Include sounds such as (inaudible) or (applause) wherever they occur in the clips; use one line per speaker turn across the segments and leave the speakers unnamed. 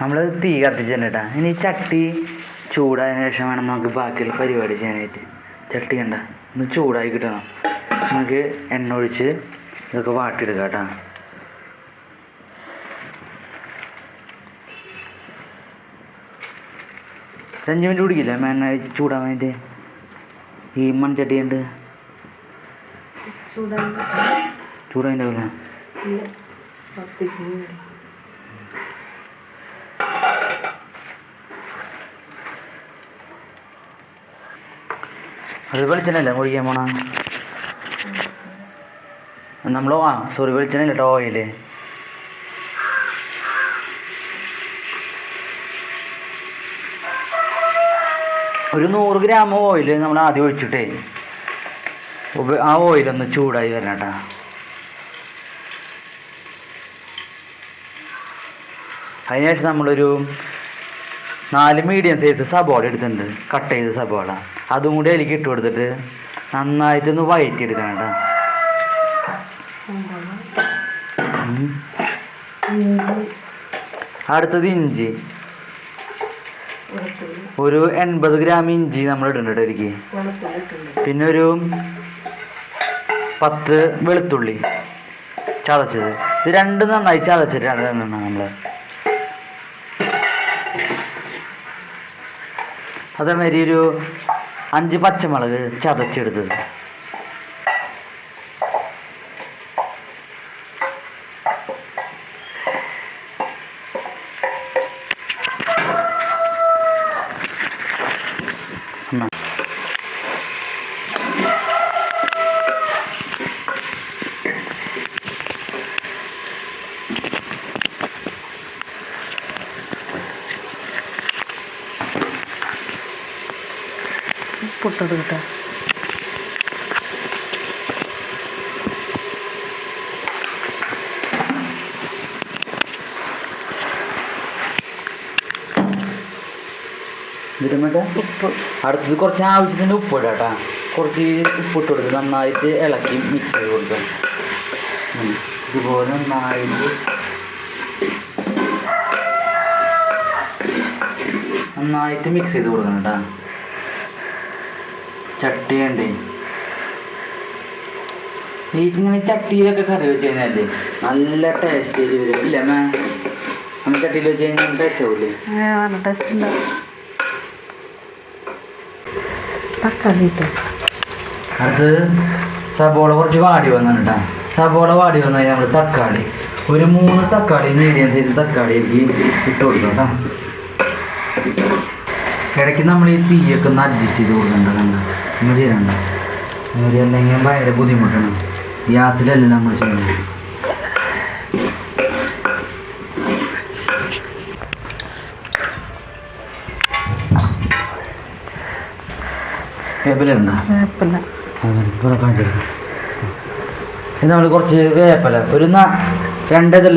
നമ്മൾ തീ കത്തിച്ച് തന്നെ ഇട്ടാ ഇനി ചട്ടി ചൂടായതിനു ശേഷം വേണം നമുക്ക് ബാക്കിയുള്ള പരിപാടി ചെയ്യാനായിട്ട്. ചട്ടി കണ്ട ഒന്ന് ചൂടായി കിട്ടണം. നമുക്ക് എണ്ണ ഒഴിച്ച് ഇതൊക്കെ വാട്ടിയെടുക്കാം കേട്ടോ അഞ്ച് മിനിറ്റ് കുടിക്കില്ല? എണ്ണ ഒഴിച്ച് ചൂടാൻ വേണ്ടി ഈ മൺചട്ടി ഉണ്ട് ചൂടായിണ്ടാവില്ല അത് വെളിച്ചെണ്ണല്ലേ ഒഴിക്കാൻ പോണ നമ്മൾ ആ സോറി വെളിച്ചെണ്ണ കേട്ടോ ഓയിൽ. ഒരു നൂറ് ഗ്രാം ഓയിൽ നമ്മൾ ആദ്യം ഒഴിച്ചിട്ടേ. ആ ഓയിലൊന്ന് ചൂടായി വരണം കേട്ടോ അതിനുശേഷം നമ്മളൊരു നാല് മീഡിയം സൈസ് സബോള എടുത്തിട്ടുണ്ട്. കട്ട് ചെയ്ത സബോള. അതും കൂടി അതിലേക്ക് ഇട്ട് കൊടുത്തിട്ട് നന്നായിട്ടൊന്ന് എടുക്കണം കേട്ടോ. അടുത്തത് ഇഞ്ചി. ഒരു എൺപത് ഗ്രാം ഇഞ്ചി നമ്മൾ ഇടുന്നുണ്ട് എനിക്ക് പിന്നെ ഒരു പത്ത് വെളുത്തുള്ളി ചതച്ചത്. ഇത് രണ്ടും നന്നായി ചതച്ചിട്ടാണ് നമ്മൾ അതേമാതിരി ഒരു അഞ്ച് പച്ചമുളക് ചതച്ചെടുത്തത് എന്നാ.
പൊട്ടത് കേട്ടോ. ഉപ്പ്.
അടുത്തത് കുറച്ച് ആവശ്യത്തിന് ഉപ്പ് ഇടാം കേട്ടോ. കുറച്ച് ഉപ്പ് ഇട്ട് കൊടുത്ത് നന്നായിട്ട് ഇളക്കി മിക്സ് ചെയ്ത് കൊടുക്കാം. ഇതുപോലെ നന്നായിട്ട് നന്നായിട്ട് മിക്സ് ചെയ്ത് കൊടുക്കണം കേട്ടോ. ചട്ടി വേണ്ടേ ഈ ഇങ്ങനെ ചട്ടിയിലൊക്കെ കറി വെച്ച് കഴിഞ്ഞാൽ നല്ല ടേസ്റ്റ് വരും ഇല്ല മേ നമ്മൾ ചട്ടിയിൽ വെച്ച് കഴിഞ്ഞാൽ ടേസ്റ്റ് ആവില്ലേ
ആ, നല്ല ടേസ്റ്റ് ഉണ്ടാവും തക്കാളി ഇട്ടോ?
അടുത്തത് സബോള കുറച്ച് വാടി വന്നാണ് കേട്ടോ സബോള വാടി വന്നു കഴിഞ്ഞാൽ നമ്മൾ തക്കാളി ഒരു മൂന്ന് തക്കാളി മീഡിയം സൈസ് തക്കാളി എനിക്ക് ഇട്ട് കൊടുക്കാം കേട്ടോ ഇടയ്ക്ക് നമ്മൾ ഈ തീയൊക്കെ ഒന്ന് അഡ്ജസ്റ്റ് ചെയ്ത് കൊടുക്കണ്ട കണ്ട? നമ്മൾ ചെയ്യണ്ട ഒരു അല്ലെങ്കിൽ ഭയങ്കര ബുദ്ധിമുട്ടാണ്. ഗ്യാസിലല്ല നമ്മൾ വേപ്പിലുണ്ടോ ഇവിടെ കാണിച്ചെടുക്കാം ഇത് നമ്മൾ കുറച്ച് വേപ്പല. ഒരു രണ്ട് ഇതിൽ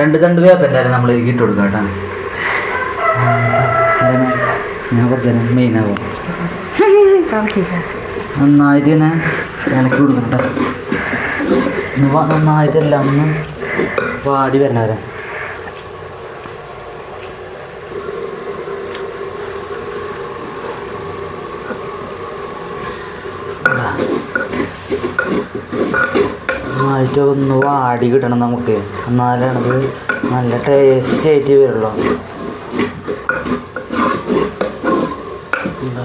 രണ്ട് തണ്ട് വേപ്പന്റെ നമ്മൾ ഇരിക്കിട്ട് ഇട്ട് കൊടുക്കാം കേട്ടോ. ഞാൻ കുറച്ച്
കളിക്കില്ല
നന്നായിട്ട് ഞാൻ ഇലക്കി കൊടുക്കണ്ട നന്നായിട്ടെല്ലാം ഒന്ന് വാടി വരണവരെ. നന്നായിട്ട് ഒന്ന് വാടി കിട്ടണം നമുക്ക്. എന്നാലാണത് നല്ല ടേസ്റ്റ് ആയിട്ട് വരുള്ളൂ. എന്താ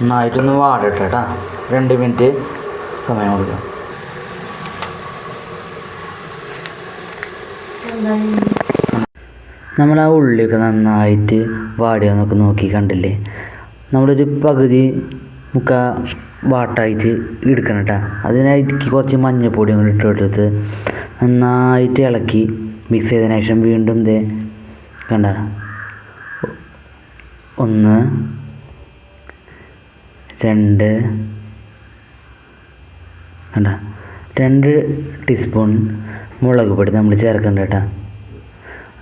നന്നായിട്ടൊന്ന് വാടട്ടെ കേട്ടാ രണ്ട് മിനിറ്റ് സമയം കൊടുക്കാം. നമ്മൾ ആ ഉള്ളിയൊക്കെ നന്നായിട്ട് വാടിയെന്നൊക്കെ നോക്കി കണ്ടില്ലേ? നമ്മളൊരു പകുതി മുക്ക വാട്ടായിട്ട് എടുക്കണം കേട്ടോ അതിനായിട്ട് കുറച്ച് മഞ്ഞപ്പൊടി കൂടി ഇട്ടെടുത്ത് നന്നായിട്ട് ഇളക്കി മിക്സ് ചെയ്തതിന് ശേഷം വീണ്ടും ദേ കണ്ട. ഒന്ന് രണ്ട് കണ്ട. രണ്ട് ടീസ്പൂൺ മുളക് പൊടി നമ്മൾ ചേർക്കേണ്ട കേട്ടോ.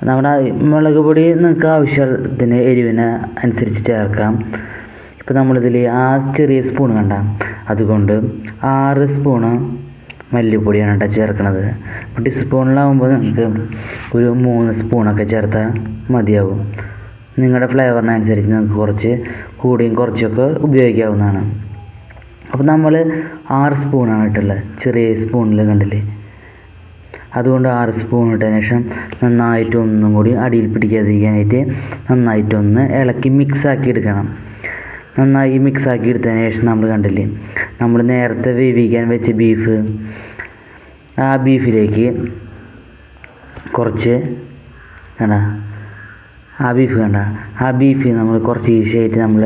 നമ്മുടെ മുളക് പൊടി നിങ്ങൾക്ക് ആവശ്യത്തിന് എരിവിന് അനുസരിച്ച് ചേർക്കാം. ഇപ്പോൾ നമ്മളിതിൽ ആ ചെറിയ സ്പൂൺ കണ്ട. അതുകൊണ്ട് ആറ് സ്പൂണ് മല്ലിപ്പൊടിയാണ് കേട്ടോ ചേർക്കണത്. അപ്പോൾ ടീസ്പൂണിലാവുമ്പോൾ നിങ്ങൾക്ക് ഒരു മൂന്ന് സ്പൂണൊക്കെ ചേർത്താൽ മതിയാവും. നിങ്ങളുടെ ഫ്ലേവറിനനുസരിച്ച് നിങ്ങൾക്ക് കുറച്ച് കൂടിയും കുറച്ചൊക്കെ ഉപയോഗിക്കാവുന്നതാണ്. അപ്പോൾ നമ്മൾ ആറ് സ്പൂണാണ് ഇട്ടുള്ളത് ചെറിയ സ്പൂണിൽ കണ്ടില്ലേ? അതുകൊണ്ട് ആറ് സ്പൂൺ ഇട്ടതിന് ശേഷം നന്നായിട്ട് ഒന്നും കൂടി അടിയിൽ പിടിക്കാതിരിക്കാനായിട്ട് നന്നായിട്ടൊന്ന് ഇളക്കി മിക്സാക്കി എടുക്കണം. നന്നായി മിക്സാക്കി എടുത്തതിന് ശേഷം നമ്മൾ കണ്ടില്ലേ നമ്മൾ നേരത്തെ വേവിക്കാൻ വെച്ച ബീഫ് ആ ബീഫിലേക്ക് കുറച്ച് കണ്ട ആ ബീഫ് കണ്ട ആ ബീഫ് നമ്മൾ കുറച്ച് ഈസിയായിട്ട് നമ്മൾ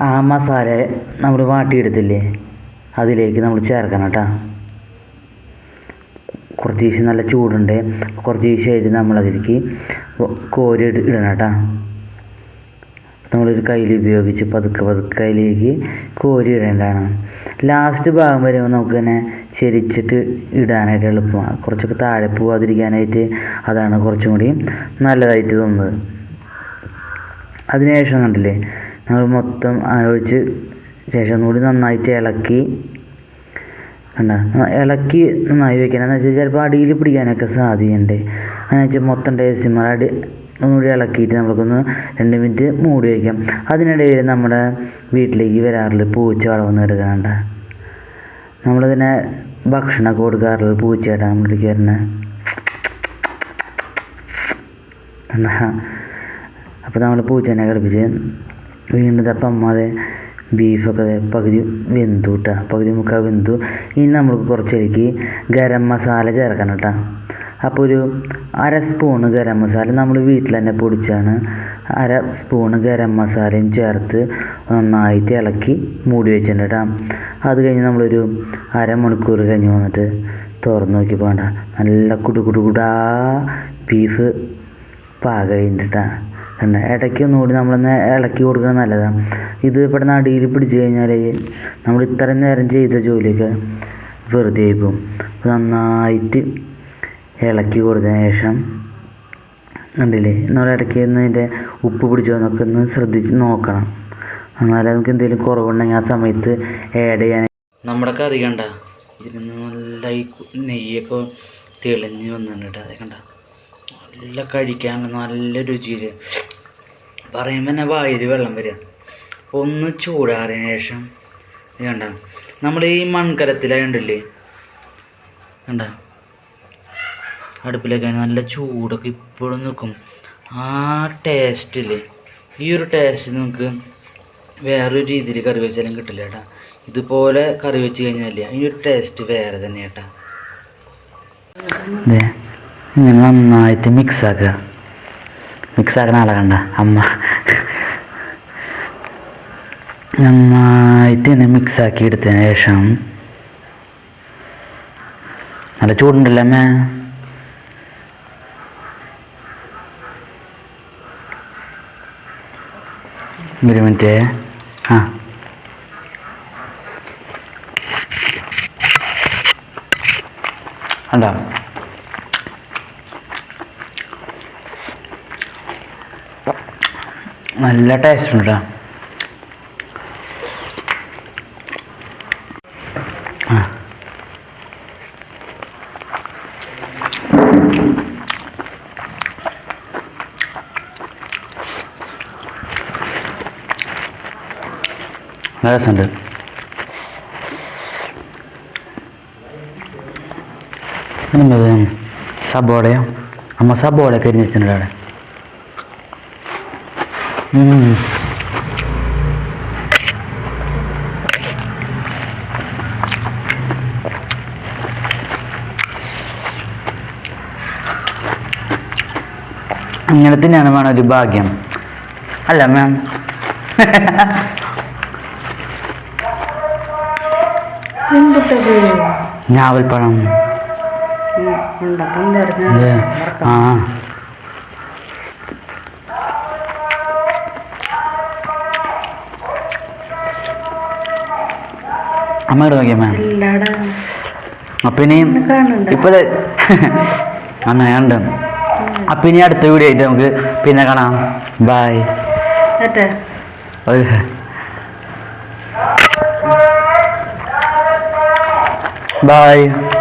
ആ മസാല നമ്മൾ വാട്ടിയെടുത്തില്ലേ അതിലേക്ക് നമ്മൾ ചേർക്കണം കേട്ടോ. കുറച്ച് ഈശ നല്ല ചൂടുണ്ട് കുറച്ച് ഈശയായിട്ട് നമ്മളതിലേക്ക് കോരി ഇട- ഇടണം കേട്ടോ. നമ്മളൊരു കയ്യിൽ ഉപയോഗിച്ച് പതുക്കെ പതുക്കെ അതിലേക്ക് കോരി ഇടേണ്ടതാണ്. ലാസ്റ്റ് ഭാഗം വരുമ്പോൾ നമുക്ക് തന്നെ ചെരിച്ചിട്ട് ഇടാനായിട്ട് എളുപ്പമാണ്. കുറച്ചൊക്കെ താഴെ പോവാതിരിക്കാനായിട്ട് അതാണ് കുറച്ചും കൂടി നല്ലതായിട്ട് തോന്നുന്നത്. അതിനുശേഷം കണ്ടില്ലേ നമ്മൾ മൊത്തം ഒഴിച്ച് ശേഷം ഒന്നുകൂടി നന്നായിട്ട് ഇളക്കി കണ്ട ഇളക്കി നന്നായി വെക്കണം. എന്ന് വെച്ചാൽ ചിലപ്പോൾ അടിയിൽ പിടിക്കാനൊക്കെ സാധ്യതയുണ്ട്. എന്ന് വെച്ചാൽ മൊത്തം ടേസ്റ്റ് അടി ഒന്നുകൂടി ഇളക്കിയിട്ട് നമുക്കൊന്ന് രണ്ട് മിനിറ്റ് മൂടി വയ്ക്കാം. അതിനിടയിൽ നമ്മുടെ വീട്ടിലേക്ക് വരാറുള്ള പൂച്ച വളർന്ന് എടുക്കാറുണ്ട് നമ്മളിതിനെ ഭക്ഷണമൊക്കെ കൊടുക്കാറുള്ള പൂച്ചയായിട്ടാണ് നമ്മളിലേക്ക് വരുന്നത് അപ്പോൾ നമ്മൾ പൂച്ചനെ കളിപ്പിച്ച് വീണ്ടും അപ്പം അമ്മാതെ ബീഫൊക്കെ പകുതി വെന്തു കേട്ടോ പകുതി മുക്കാൽ വെന്തു. ഇനി നമ്മൾക്ക് കുറച്ചേക്ക് ഗരം മസാല ചേർക്കണം കേട്ടോ. അപ്പോൾ ഒരു അര സ്പൂണ് ഗരം മസാല നമ്മൾ വീട്ടിൽ തന്നെ പൊടിച്ചാണ്. അര സ്പൂണ് ഗരം മസാലയും ചേർത്ത് നന്നായിട്ട് ഇളക്കി മൂടി വെച്ചിട്ടുണ്ട് കേട്ടോ അത് കഴിഞ്ഞ് നമ്മളൊരു അരമണിക്കൂർ കഴിഞ്ഞ് വന്നിട്ട് തുറന്ന് നോക്കി പോകണ്ട നല്ല കുടു ബീഫ് പാകമായിട്ടുണ്ട് കേട്ടോ കണ്ട? ഇടയ്ക്ക് ഒന്നുകൂടി നമ്മളൊന്ന് ഇളക്കി കൊടുക്കുന്നത് നല്ലതാണ് ഇത് പെട്ടെന്ന് അടിയിൽ പിടിച്ച് കഴിഞ്ഞാൽ നമ്മൾ ഇത്രയും നേരം ചെയ്ത ജോലിയൊക്കെ വെറുതെ അപ്പോൾ നന്നായിട്ട് ഇളക്കി കൊടുത്തതിന് ശേഷം കണ്ടില്ലേ? നമ്മൾ ഇടയ്ക്ക് അതിന്റെ ഉപ്പ് പിടിച്ചോ എന്നൊക്കെ ഒന്ന് ശ്രദ്ധിച്ച് നോക്കണം. എന്നാലേ നമുക്ക് എന്തെങ്കിലും കുറവുണ്ടെങ്കിൽ ആ സമയത്ത് ആഡ് ചെയ്യാൻ നമ്മുടെ കറി കണ്ട? ഇതിന് നല്ല നെയ്യൊക്കെ തെളിഞ്ഞ് വന്നിട്ടുണ്ട് അതെ കണ്ട? നല്ല കഴിക്കാൻ നല്ല രുചിയിൽ പറയുമ്പോൾ തന്നെ വായിൽ വെള്ളം വരിക. ഒന്ന് ചൂടാറിയതിന് ശേഷം കണ്ട? നമ്മൾ ഈ മൺകലത്തിലായി ഉണ്ടല്ലേ കണ്ട? അടുപ്പിലൊക്കെ നല്ല ചൂടൊക്കെ ഇപ്പോഴും നിൽക്കും. ആ ടേസ്റ്റിൽ ഈ ഒരു ടേസ്റ്റ് നിങ്ങൾക്ക് വേറൊരു രീതിയിൽ കറി വെച്ചാലും കിട്ടില്ല ചേട്ടാ ഇതുപോലെ കറി വെച്ച് കഴിഞ്ഞാൽ ഈ ഒരു ടേസ്റ്റ് വേറെ തന്നെ ചേട്ടാ അതെ ഇങ്ങനെ നന്നായിട്ട് മിക്സ് ആക്കുക. മിക്സ് ആളെ കണ്ട അമ്മ. നന്നായിട്ട് ഇങ്ങനെ മിക്സ് ആക്കി എടുത്തതിന് ശേഷം. നല്ല ചൂടുണ്ടല്ലേ അമ്മ? ഒരു മിനിറ്റ് ആ നല്ല ടേസ്റ്റ് ഉണ്ട് കേട്ടോ നല്ല രസമുണ്ട് എന്നത് സബോളയോ അമ്മ സബോളയൊക്കെ അരിഞ്ഞ് വെച്ചിട്ടുണ്ട് അവിടെ ഉം. ഇങ്ങനെ തന്നെയാണ് വേണം? ഒരു ഭാഗ്യം. അല്ല മാം (laughs)
എന്തിട്ടത്
ഞാവൽപ്പഴം. ആ. അമ്മയോട് നോക്കിയാ മാം അപ്പം ഇനി ഇപ്പോൾ അങ്ങനെയുണ്ട് അപ്പം ഇനി അടുത്ത വീഡിയോ ആയിട്ട് നമുക്ക് പിന്നെ കാണാം. ബായ് ഒരു Bye.